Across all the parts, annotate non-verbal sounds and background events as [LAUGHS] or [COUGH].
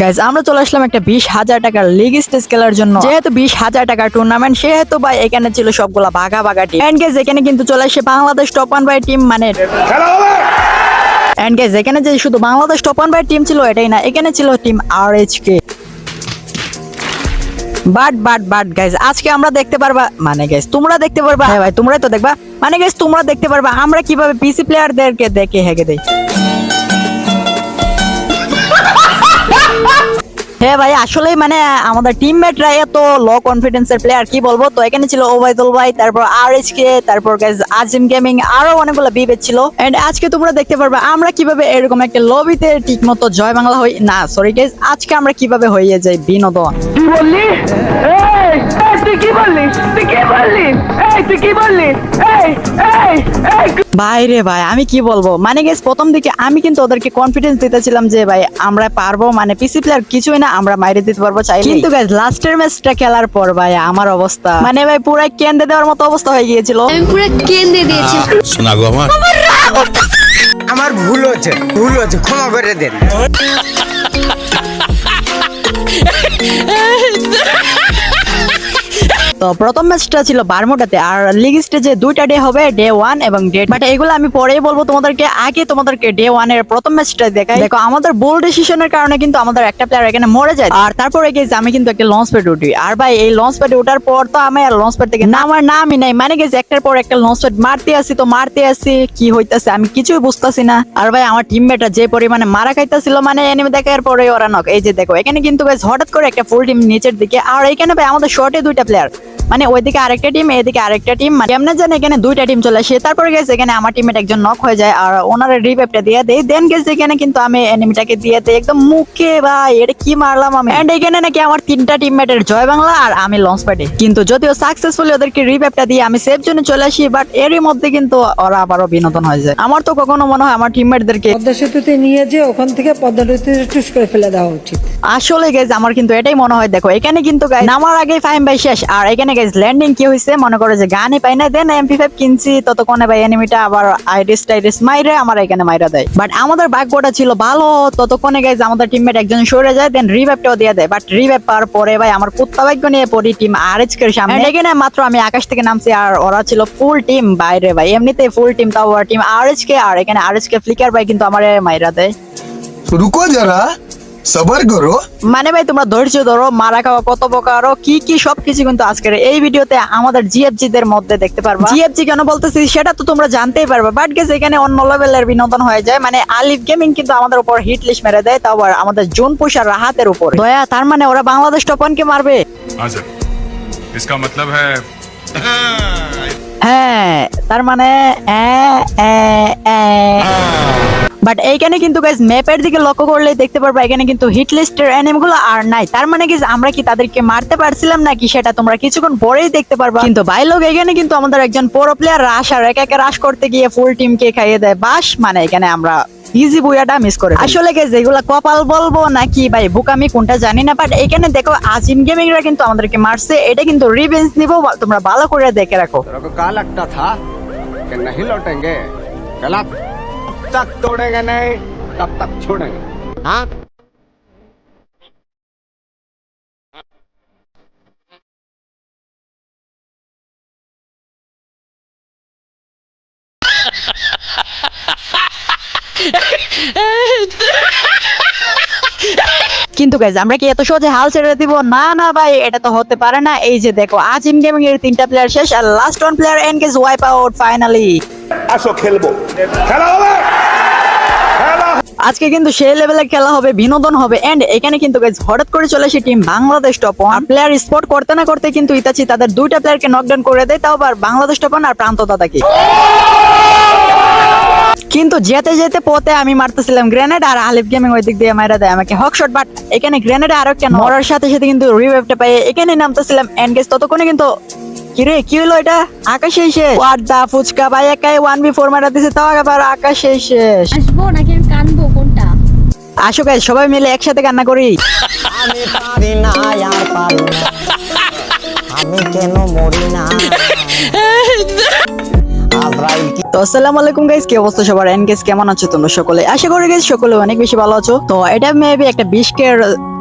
Guys আমরা চলে আসলাম একটা বিশ হাজার টাকার লিগ স্টেজ খেলার জন্য। যেহেতু বিশ হাজার টাকার টুর্নামেন্ট সেহেতু ভাই এখানে ছিল সবগুলা বাঘা বাঘা টিম এন্ড গাইজ এখানে কিন্তু চলে আসে Bangladesh top one by team মানে এন্ড গাইজ এখানে যে শুধু Bangladesh top one by team ছিল এটাই না এখানে ছিল team R H K but but but guys আজকে আমরা দেখতে পারবা মানে গাইজ তোমরা দেখতে পারবা হ্যাঁ ভাই তোমরাই তো দেখবা। মানে গাইজ তোমরা দেখতে পারবা আমরা কীভাবে পিসি প্লেয়ারদেরকে দেখে হেগে দেই। হ্যাঁ ভাই, আসলেই মানে আমাদের টিমমেটরা এত লো কনফিডেন্সের প্লেয়ার কি বলব? তো এখানে ছিল ওবায়দুল ভাই তারপর আর এইচ কে তারপর গাইজ আজিম গেমিং আরও অনেকগুলো বিবেচ ছিল। এন্ড আজকে তোমরা দেখতে পারবে আমরা কীভাবে এরকম একটা লবিতে ঠিক মতো জয় বাংলা হই না সরি গাইজ আজকে আমরা কীভাবে হয়ে যাই বিনোদন। কি বললি? তুই কি বললি? তুই কি বললি? এই তুই কি বললি? এই এই এই ভাই রে ভাই আমি কি বলব? মানে গেস প্রথম দিকে আমি কিন্তু ওদেরকে কনফিডেন্স দিতেছিলাম যে ভাই আমরা পারব। মানে পিসি প্লেয়ার কিছুই না আমরা মাইরে দিতে পারব চাই কিন্তু গাইস লাস্টের ম্যাচটা খেলার পর ভাই আমার অবস্থা। মানে ভাই পুরাই কেন্দ্রে দেওয়ার মতো অবস্থা হয়ে গিয়েছিল। আমি পুরো কেন্দ্রে দিয়েছি। শোনা গো আমার। আমার ভুল হচ্ছে ভুল হচ্ছে ক্ষমা করে দেন। [LAUGHS] তো প্রথম ম্যাচটা ছিল বারমুটাতে আর লিগ স্টেজে দুইটা ডে হবে ডে ওয়ান এবং ডে বাট এগুলো আমি পরেই বলব তোমাদেরকে, আগে তোমাদেরকে ডে ওয়ানের প্রথম ম্যাচটা দেখাই। দেখো, আমাদের বোল ডিসিশনের কারণে কিন্তু আমাদের একটা প্লেয়ার এখানে মরে যায়। আর তারপরে গেছে আমি কিন্তু একটা লঞ্চ প্যাড উঠি। আর ভাই, এই লঞ্চ প্যাডে ওঠার পর তো আমি আর লঞ্চ প্যাড থেকে নামার নামই নাই। মানে গেছে, একটার পর একটা লঞ্চ প্যাড মারতে আসি তো মারতে আসি, কি হইতাছে আমি কিছুই বুঝতাছি না। আর ভাই, আমার টিমমেটরা যে পরিমাণে মারা খাইতাছিল মানে এনিমি দেখার পরে ওরা নক এই যে দেখো, এখানে কিন্তু হঠাৎ করে একটা ফুল টিম নিচের দিকে। আর এখানে ভাই, আমাদের শর্টে দুইটা প্লেয়ার মানে ওইদিকে আরেকটা টিম এদিকে আরেকটা টিম মানে এমনি জানি এখানে দুইটা টিম চলে আসে। তারপরে গেছে এখানে আমার টিমের একজন নক হয়ে যায় আর ওনারা রিভাইভটা দিয়ে দেয় দেন গেছে এখানে কিন্তু আমি এনিমিটাকে দিয়ে দেই। একদম মুখে ভাই এটা কি মারলাম আমি? এন্ড এখানে নাকি আমার তিনটা টিমমেটের জয় বাংলা আর আমি লঞ্চ প্যাডে কিন্তু যদিও সাকসেসফুলি ওদেরকে রিভাইভটা দিয়ে আমি সেফ জন্য চলে আসি বাট এরই মধ্যে কিন্তু ওরা আবারও বিনোদন হয়ে যায়। আমার তো কখনো মনে হয় আমার টিমমেটদেরকে পদ্মা সেতুতে নিয়ে যে ওখান থেকে পদ্মা নদীতে টুস করে ফেলে দেওয়া উচিত। আসলে গাইজ আমার কিন্তু এটাই মনে হয়। দেখো এখানে কিন্তু guys নামার আগে ফাইম ভাই শেষ। আর এখানে গাইজ ল্যান্ডিং কি হয়েছে মনে করো যে গানই পাই না দেন এমপি ফাইভ কিনছি ততক্ষণে ভাই এনিমিটা আবার আইরিস টাইরিস মাইরে আমার এখানে মাইরা দেয়। বাট আমাদের ভাগ্যটা ছিল ভালো ততক্ষণে গাইজ আমাদের টিমমেট একজন সরে যায় দেন রিভাইভটাও দিয়ে দেয়। বাট রিভাইভ পাওয়ার পরে ভাই আমার কুত্তা ভাগ্য নিয়ে পড়ি টিম আর এইচ এর সামনে এখানে মাত্র আমি আকাশ থেকে নামছি আর ওরা ছিল ফুল টিম বাইরে ভাই। এমনিতে ফুল টিম তাও টিম আর এইচ কে আর এখানে আর এইচ কে ফ্লিকার ভাই কিন্তু আমার মাইরা দেয়। রুকো যারা সবার করো মানে ভাই তোমরা ধৈর্য ধরো মারা খাওয়া কত প্রকার কি কি সবকিছু কিন্তু আজকের এই ভিডিওতে আমাদের জিএফজি দের মধ্যে দেখতে পারবা জিএফজি কেন বলতেছি সেটা তো তোমরা জানতেই পারবে বাট গেছে এখানে অন্য লেভেলের বিনোদন হয়ে যায় মানে আলিফ গেমিং কিন্তু আমাদের উপর হিট লিস্ট মেরে দেয় তাও আবার আমাদের জোন পুষার রাহাতের উপর দয়া তার মানে ওরা বাংলাদেশ টপনকে মারবে हाँ सर इसका मतलब है হ্যাঁ তার মানে বাট এইখানে কিন্তু গাইজ ম্যাপের দিকে লক্ষ্য করলে দেখতে পারব, এখানে কিন্তু হিট লিস্টের অ্যানিমগুলো আর নাই। তার মানে কি আমরা কি তাদেরকে মারতে পারছিলাম নাকি সেটা তোমরা কিছুক্ষণ পরেই দেখতে পারবা। কিন্তু বাই লোক এখানে কিন্তু আমাদের একজন পোর প্লেয়ার রাশ আর এক একা রাশ করতে গিয়ে ফুল টিমকে খাইয়ে দেয়। বাস মানে এখানে আমরা ইজি বুয়াটা মিস করে আসলে গেছে এগুলা কপাল বলব নাকি ভাই বুক আমি কোনটা জানি না। বাট এখানে দেখো, আজিম গেমিংরা কিন্তু আমাদেরকে মারছে। এটা কিন্তু রিভেঞ্জ নিবো তোমরা ভালো করে দেখে রাখো। কাল একটা থা जब तक तोड़ेंगे नहीं तब तक छोड़ेंगे हाँ কিন্তু গাইজ আমরা কি এত সহজে হাল ছেড়ে দিব না না ভাই এটা তো হতে পারে না এই যে দেখো আজিম গেমিং এর তিনটা প্লেয়ার শেষ আর last one player engage wipe out finally আসো খেলবো খেলা হবে আজকে কিন্তু সেই লেভেলে খেলা হবে, বিনোদন হবে এন্ড এখানে কিন্তু গাইজ হঠাৎ করে চলে আসে team Bangladesh top one player spot করতে না করতে কিন্তু ইতাচি তাদের দুইটা প্লেয়ারকে নকডাউন করে দেয়, তাও আবার বাংলাদেশ টপ ওয়ান আর প্রান্ত দাদাকে। কিন্তু যেতে যেতে পথে আমি মারতেছিলাম গ্রেনেড আর আলিফ গেমিং ওই দিক দিয়ে মারা দেয় আমাকে। হক শট বাট এখানে গ্রেনেড আরও একটা মরার সাথে সাথে কিন্তু রিভাইভটা পাই এখানে নামতেছিলাম এন্ড এনগেজ ততক্ষণে কিন্তু কিরে কি হলো এটা? আকাশে শেষ আর দা ফুচকা ভাই একাই ওয়ান বি ফোর মারা দিছে তাও আবার আকাশ শেষ আসব নাকি আমি কানবো কোনটা? আসো গাইস সবাই মিলে একসাথে কান্না করি। আমি পারি না আর পারি না। আমি কেন মরি না? [LAUGHS] আজরাইল কি তো আসসালামু আলাইকুম গাইস কি অবস্থা সবার? এন্ড গাইস কেমন আছো তোমরা সকলে? আশা করি গাইস সকলে অনেক বেশি ভালো আছো। তো এটা মেবি একটা বিশ কে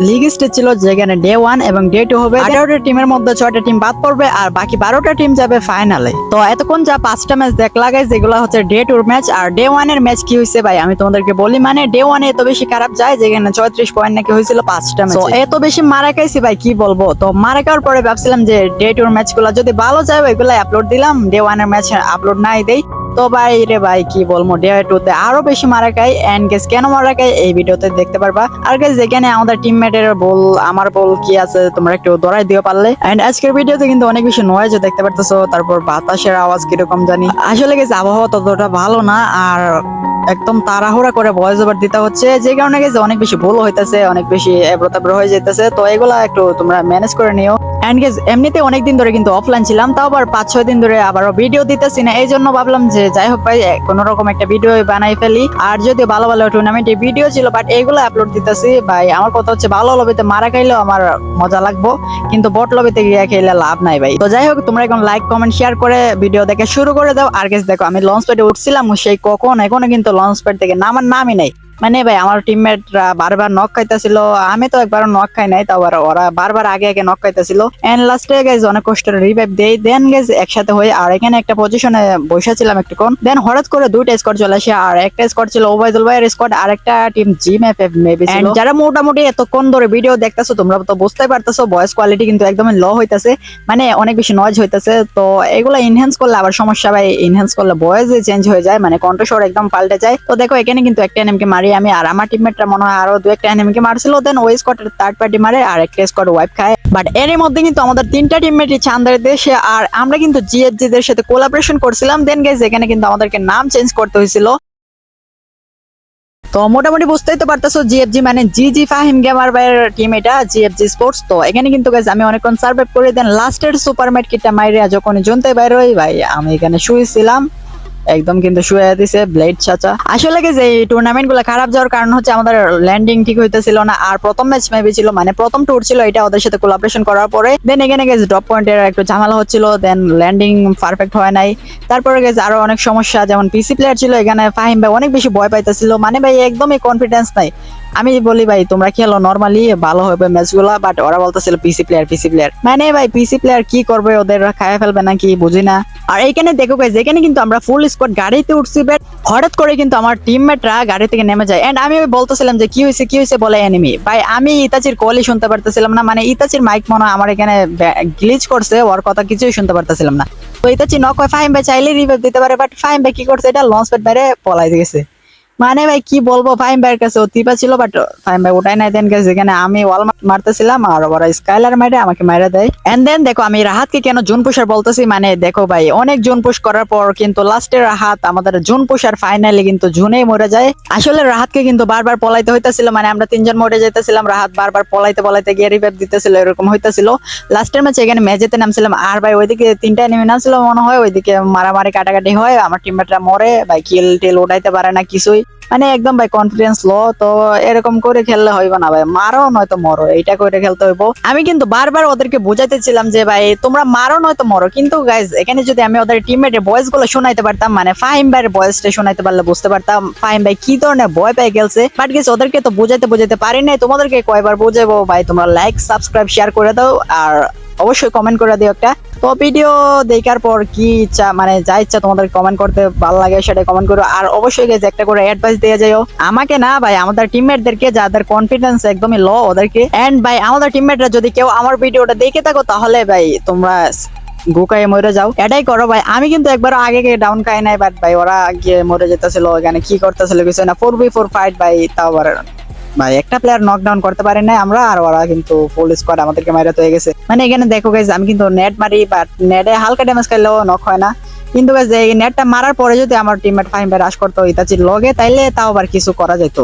লিগ স্টেজ ছিল, যেখানে ডে ওয়ান এবং ডে টু হবে। আঠারোটা টিমের মধ্যে ছয়টা টিম বাদ পড়বে, আর বাকি বারোটা টিম যাবে ফাইনালে তো এতক্ষণ যা পাঁচটা ম্যাচ দেখলা গাইস যেগুলো হচ্ছে ডে টুর ম্যাচ আর ডে ওয়ানের ম্যাচ কি হয়েছে ভাই? আমি তোমাদেরকে বলি মানে ডে ওয়ানে এত বেশি খারাপ যায়, যেখানে ছয়ত্রিশ পয়েন্ট নাকি হয়েছিল পাঁচটা ম্যাচ তো এত বেশি মারা খাইছি ভাই, কি বলব? তো মারা খাওয়ার পরে ভাবছিলাম যে ডে টুর ম্যাচগুলো যদি ভালো যায় ওইগুলো আপলোড দিলাম। ডে ওয়ানের ম্যাচ আপলোড নাই দেই। তো ভাই রে ভাই, কি বলব ডে টুতে আরও বেশি মারা খাই এন্ড গেস কেন মারা খাই এই ভিডিওতে দেখতে পারবা। আর গেস যেখানে আমাদের টিমমেটের বল, আমার বল কি আছে, তোমরা একটু দৌড়াই দিও পারলে। এন্ড আজকের ভিডিওতে কিন্তু অনেক বেশি নয়েজ দেখতে পারতেছো, তারপর বাতাসের আওয়াজ কীরকম জানি। আসলে গেছে আবহাওয়া ততটা ভালো না, আর একদম তাড়াহুড়া করে ভয়েস ওভার দিতে হচ্ছে, যে কারণে গেছে অনেক বেশি ভুল হইতাছে, অনেক বেশি এবড়োতাবড়ো হয়ে যেতেছে তো এগুলা একটু তোমরা ম্যানেজ করে নিও। এন্ড গেস এমনিতে অনেকদিন ধরে কিন্তু অফলাইন ছিলাম, তাও আবার পাঁচ ছয় দিন ধরে আবারও ভিডিও দিতেছি না। এই জন্য ভাবলাম যে যাই হোক ভাই কোনো রকম একটা ভিডিও বানাই ফেলি। আর যদি ভালো ভালো টুর্নামেন্টে ভিডিও ছিল বাট এগুলো আপলোড দিতেছি। ভাই, আমার কথা হচ্ছে ভালো লবিতে মারা খাইলেও আমার মজা লাগবো, কিন্তু বট লবিতে গিয়ে খেলে লাভ নাই ভাই। তো যাই হোক, তোমরা এখন লাইক কমেন্ট শেয়ার করে ভিডিও দেখে শুরু করে দাও। আর গেস দেখো, আমি লঞ্চ প্যাডে উঠছিলাম, সেই কখন, এখনও কিন্তু লঞ্চ প্যাড থেকে নামার নামই নাই। মানে ভাই, আমার টিমমেটরা বারবার নক খাইতেছিল। আমি তো একবার নক খাই নাই, তাও ওরা বারবার আগে আগে নক খাইতেছিল। এন্ড লাস্টে গেছে অনেক কষ্টের রিভাইভ দেই। দেন গেছে একসাথে হয়ে আর এখানে একটা পজিশনে বসেছিলাম একটুক্ষণ দেন হঠাৎ করে দুইটা স্কোর চলে আসে, আর একটা স্কোর ছিল ওবায়দুল ভাইয়ের স্কোর আর একটা team gym F F maybe যারা মোটামুটি এতক্ষণ ধরে ভিডিও দেখতেছো, তোমরা তো বুঝতেই পারতেছো ভয়েস কোয়ালিটি কিন্তু একদম লো হইতাছে। মানে অনেক বেশি নয়েজ হইতাছে। তো এগুলো ইনহ্যান্স করলে আবার সমস্যা, ভাই। ইনহ্যান্স করলে ভয়েস চেঞ্জ হয়ে যায় মানে কণ্ঠস্বর একদম পাল্টে যায়। তো দেখো, এখানে কিন্তু একটা এনিমকে মারি আমি আর আমার টিমমেটরা মনে হয় আরও দু একটা এনিমকে মারছিল। দেন ওই স্কোয়াডের থার্ড পার্টি মারে, আর একটা স্কোয়াড ওয়াইপ খায়। বাট এর মধ্যে কিন্তু আমাদের তিনটা টিমমেটই চান্দের দেশে, আর আমরা কিন্তু জিএফজি দের সাথে কোলাবরেশন করছিলাম। দেন গেছে এখানে কিন্তু আমাদেরকে নাম চেঞ্জ করতে হয়েছিল। তো মোটামুটি বুঝতেই তো পারতেছো জিএফজি মানে জি জি ফাহিম গেমার ভাইয়ের টিম এটা জিএফজি স্পোর্টস তো এখানে কিন্তু guys, আমি অনেকক্ষণ সার্ভাইভ করে। দেন লাস্টের সুপার মার্কেট কিটটা মাইরিয়া যখন জনতে বাইর ভাই, আমি এখানে শুয়েছিলাম একদম কিন্তু শুয়ে দিছে ব্লেড চাচা। আসলে কি যে টুর্নামেন্টগুলো খারাপ যাওয়ার কারণ হচ্ছে আমাদের ল্যান্ডিং ঠিক হইতেছিল না, আর প্রথম ম্যাচ মেবি ছিল মানে প্রথম ট্যুর ছিল এটা ওদের সাথে কোলাবরেশন করার পরে দেন এখানে গেছে ড্রপ পয়েন্টের একটু ঝামেলা হচ্ছিল দেন ল্যান্ডিং পারফেক্ট হয় নাই। তারপরে গেছে আরও অনেক সমস্যা, যেমন পিসি প্লেয়ার ছিল, এখানে ফাহিম ভাই অনেক বেশি ভয় পাইতেছিল মানে ভাই একদমই কনফিডেন্স নাই। আমি বলি, ভাই, তোমরা খেলো নর্মালি ভালো হবে ম্যাচগুলো বাট ওরা বলতেছিল পিসি প্লেয়ার পিসি প্লেয়ার মানে ভাই পিসি প্লেয়ার কি করবে, ওদের খায় ফেলবে নাকি বুঝি না আর এইখানে দেখো এখানে কিন্তু আমরা ফুল স্কোয়াড গাড়িতে উঠছি বেট হঠাৎ করে কিন্তু আমার টিমমেটরা গাড়ি থেকে নেমে যায়। এন্ড আমি ওই বলতেছিলাম যে, কি হয়েছে কি হয়েছে বলে এনিমি ভাই, আমি ইতাচির কলই শুনতে পারতেছিলাম না। মানে ইতাচির মাইক মনে হয় আমার এখানে গ্লিচ করছে, ওর কথা কিছুই শুনতে পারতেছিলাম না। তো ইতাচি নক হয়, ফাহিম ভাই চাইলে রিভাইভ দিতে পারে বাট ফাহিম ভাই কি করছে, এটা লঞ্চ প্যাড বাইরে পলাই গেছে। মানে ভাই, কি বলব ফাইম ভাইয়ের কাছে অতিপা ছিল বাট ফাইম ভাই ওটাই নাই দেন গেছে যেখানে আমি ওয়াল মারতেছিলাম আর ওরা স্কাইলার মাইরে আমাকে মাইরা দেয়। এন্ড দেন দেখো, আমি রাহাতকে কেন জুন পুষার বলতেছি? মানে দেখো ভাই, অনেক জুন পুশ করার পর কিন্তু লাস্টের রাহাত আমাদের জুন পুষার ফাইনালি কিন্তু জুনেই মরে যায়। আসলে রাহাতকে কিন্তু বারবার পলাইতে হইতাছিল মানে আমরা তিনজন মরে যেতেছিলাম রাহাত বারবার পলাইতে পলাইতে গিয়ে রিভাইভ দিতেছিল, এরকম হইতাছিল। লাস্টের ম্যাচে এখানে মেজেতে নামছিলাম, আর ভাই ওইদিকে তিনটা নেমে নামছিল মনে হয়, ওইদিকে মারামারি কাটাকাটি হয়, আমার টিমমেটরা মরে, ভাই কিল টিল উঠাইতে পারে না কিছুই। মানে একদম ভাই কনফিডেন্স লো, তো এরকম করে খেললে হইবে না ভাই। মারো, নয়তো মরো, এইটা করে খেলতে হইব। আমি কিন্তু বারবার ওদেরকে বুঝাইতেছিলাম যে ভাই, তোমরা মারো, নয়তো মরো। কিন্তু গাইজ এখানে যদি আমি ওদের টিমমেটের ভয়েসগুলো শোনাইতে পারতাম মানে ফাহিম ভাইয়ের ভয়েসটা শোনাইতে পারলে বুঝতে পারতাম, ফাহিম ভাই কি ধরনের ভয় পেয়ে গেছে। বাট গেছে ওদেরকে তো বুঝাইতে বুঝাইতে পারি নাই, তোমাদেরকে কয়বার বুঝাবো ভাই, তোমরা লাইক সাবস্ক্রাইব শেয়ার করে দাও, আর অবশ্যই কমেন্ট করে দিও একটা। তো ভিডিও দেখার পর কি ইচ্ছা মানে যা ইচ্ছা তোমাদের কমেন্ট করতে ভালো লাগে সেটা কমেন্ট করো। আর অবশ্যই guys, একটা করে অ্যাডভাইস দিয়ে যাও আমাকে না ভাই, আমাদের টিমমেটদেরকে যাদের কনফিডেন্স একদমই লো ওদেরকে এন্ড ভাই আমাদের টিমমেটরা যদি কেউ আমার ভিডিওটা দেখে থাকো, তাহলে ভাই তোমরা গুকায় মরে যাও। এটাই করো ভাই। আমি কিন্তু একবার আগে গিয়ে ডাউন খাই নাই বাট ভাই ওরা গিয়ে মরে যেতেছিল এখানে কি করতেছিল কিছু না। ফোর বি ফোর ফাইট ভাই, তাও আবার ভাই একটা প্লেয়ার নকডাউন করতে পারি না আমরা, আর ওরা কিন্তু ফুল স্কোয়াড আমাদেরকে মাইরা হয়ে গেছে। মানে এখানে দেখো গাইজ আমি কিন্তু নেট মারি বাট নেটে হালকা ড্যামেজ খাইলেও নক হয় না। কিন্তু গাইজ এই নেটটা মারার পরে যদি আমার টিমমেট ফাইম রাশ করতো ইতাচির লগে তাইলে তাও আবার কিছু করা যেত।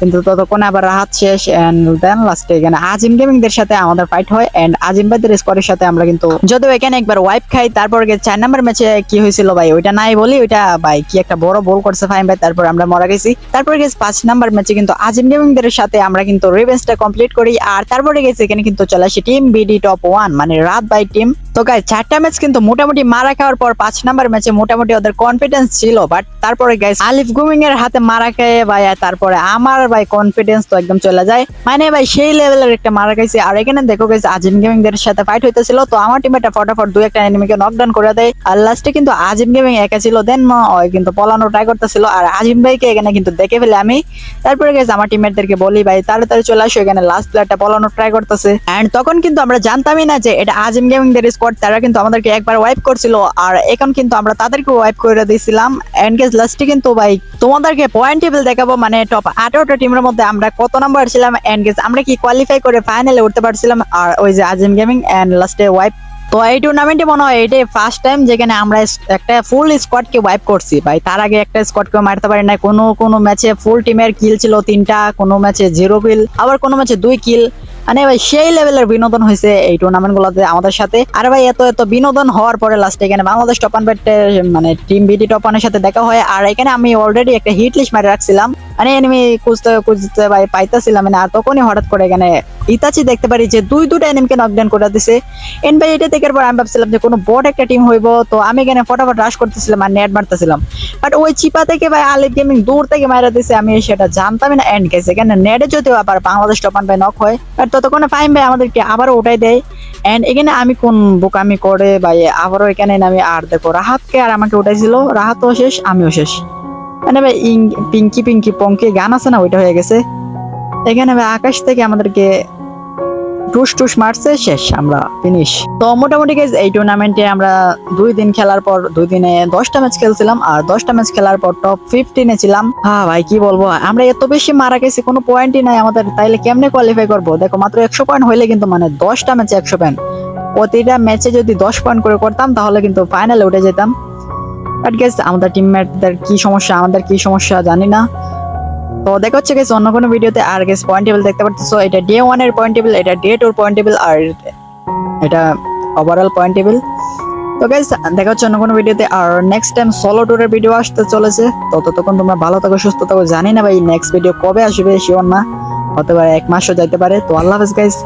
কিন্তু ততক্ষণে আবার রাহাত শেষ এন্ড দেন লাস্টে এখানে আজিম গেমিং দের সাথে আমাদের ফাইট হয় এন্ড আজিম ভাইদের স্কোয়াডের সাথে আমরা কিন্তু যদিও এখানে একবার ওয়াইপ খাই, তারপর চার নাম্বার ম্যাচে কি হয়েছিল ভাই? ওইটা নাই বলি, ওইটা ভাই কি একটা বড় বল করছে ফাইম ভাই, তারপর আমরা মরা গেছি। তারপর গেছি পাঁচ নাম্বার ম্যাচে কিন্তু আজিম গেমিং দের সাথে আমরা কিন্তু রিভেঞ্জটা কমপ্লিট করি আর তারপরে গেছি এখানে কিন্তু চলে আসি টিম বিডি টপ ওয়ান মানে রাত বাই টিম তো গাই চারটা ম্যাচ কিন্তু মোটামুটি মারা খাওয়ার পর পাঁচ নাম্বার ম্যাচে মোটামুটি ওদের কনফিডেন্স ছিল বাট তারপরে গাইস আলিফ গুমিং এর হাতে মারা খেয়ে ভাই তারপরে আমার ভাই কনফিডেন্স তো একদম চলে যায়। মানে ভাই, সেই লেভেলের একটা মারা খাইছি আর এখানে দেখো গাইস আজিম গেমিং দের সাথে ফাইট হইতেছিল। তো আমার টিমেটা ফটাফট দুই একটা এনিমিকে নকডাউন করে দেয়। আর লাস্টে কিন্তু আজিম গেমিং একা ছিল দেন ওই কিন্তু পলানো ট্রাই করতেছিল। আর আজিম ভাইকে এখানে কিন্তু দেখে ফেলে আমি। তারপরে গেছে আমার টিমমেটদেরকে বলি, ভাই, তাড়াতাড়ি চলে আসো এখানে। লাস্ট প্লেয়ারটা পলানো ট্রাই করতেছে। এন্ড তখন কিন্তু আমরা জানতামই না যে এটা আজিম গেমিং দের স্কোয়াড তারা কিন্তু আমাদেরকে একবার ওয়াইপ করছিল। আর এখন কিন্তু আমরা তাদেরকে ওয়াইপ করে দিয়েছিলাম। এন্ড গেস লাস্টে কিন্তু ভাই, তোমাদেরকে পয়েন্ট টেবিল দেখাবো। মানে টপ আঠারোটা টিমের মধ্যে আমরা কত নাম্বার ছিলাম এন্ড গেস আমরা কি কোয়ালিফাই করে ফাইনালে উঠতে পারছিলাম? আর ওই যে আজিম গেমিং এন্ড লাস্টে ওয়াইপ তো এই টুর্নামেন্টে মনে হয় এটাই ফার্স্ট টাইম যেখানে আমরা একটা ফুল স্কোয়াডকে ওয়াইপ করছি। ভাই, তার আগে একটা স্কোয়াডকে মারতে পারি না কোনো কোনো ম্যাচে ফুল টিমের কিল ছিল তিনটা, কোনো ম্যাচে জিরো কিল আবার কোনো ম্যাচে দুই কিল মানে ভাই, সেই লেভেলের বিনোদন হয়েছে এই টুর্নামেন্ট গুলোতে আমাদের সাথে। আর ভাই, এত এত বিনোদন হওয়ার পরে লাস্টে এখানে বাংলাদেশ টপ ওয়ান মানে টিম বিডি টপ ওয়ানের সাথে দেখা হয়। আর এখানে আমি অলরেডি একটা হিট লিস্ট মারে রাখছিলাম। মানে এনিমি খুঁজতে খুঁজতে ভাই পাইতাছিলাম না আর তখনই হঠাৎ করে এখানে ইতাচি দেখতে পারি যে দুই দুটা এনিমকে নকডাউন করে দিছে। এন ভাই এটা দেখার পর আমি ভাবছিলাম যে কোনো বড় একটা টিম হইব, তো আমি এখানে ফটাফট রাশ করতেছিলাম আর নেট মারতেছিলাম। বাট ওই চিপা থেকে ভাই আলিফ গেমিং দূর থেকে মারা দিছে, আমি সেটা জানতামই না এন্ড গেছে এখানে নেটে যদিও আবার বাংলাদেশ টপান ভাই নক হয় বাট ততক্ষণে ফাইম ভাই আমাদেরকে আবারও উঠাই দেয়। এন্ড এখানে আমি কোন বোকামি করে ভাই আবারও এখানে আমি আর দেখো, রাহাতকে আর আমাকে উঠাইছিল, রাহাতও শেষ, আমিও শেষ। মানে পিঙ্কি পিঙ্কি পঙ্কি গান আছে না, ওইটা হয়ে গেছে। এখানে আকাশ থেকে আমাদেরকে টুস টুস মারছে, শেষ, আমরা ফিনিশ তো মোটামুটি এই টুর্নামেন্টে আমরা দুই দিন খেলার পর, দুই দিনে দশটা ম্যাচ খেলছিলাম, আর দশটা ম্যাচ খেলার পর টপ ফিফটিনে ছিলাম। হ্যাঁ ভাই, কি বলব, আমরা এত বেশি মারা গেছি, কোনো পয়েন্টই নাই আমাদের, তাইলে কেমনে কোয়ালিফাই করব? দেখো, মাত্র একশো পয়েন্ট হইলে কিন্তু মানে দশটা ম্যাচে একশো পয়েন্ট প্রতিটা ম্যাচে যদি দশ পয়েন্ট করে করতাম, তাহলে কিন্তু ফাইনালে উঠে যেতাম। বাট গেস আমাদের টিমমেটদের কি সমস্যা? আমাদের কি সমস্যা জানি না। তো দেখা হচ্ছে গেছে অন্য কোনো ভিডিওতে আর গেস পয়েন্ট টেবিল দেখতে পারতেছো? এটা ডে ওয়ানের পয়েন্ট টেবিল এটা ডে টুর পয়েন্ট টেবিল আর এটা ওভারঅল পয়েন্ট টেবিল তো গাইস দেখা হচ্ছে অন্য কোনো ভিডিওতে আর নেক্সট টাইম সলো টুরের ভিডিও আসতে চলেছে। তো ততক্ষণ তোমরা ভালো থাকো, সুস্থ থাকো। জানি না ভাই নেক্সট ভিডিও কবে আসবে শিওর না। হতে পারে এক মাসও যাইতে পারে। তো আল্লাহ হাফেজ গাইস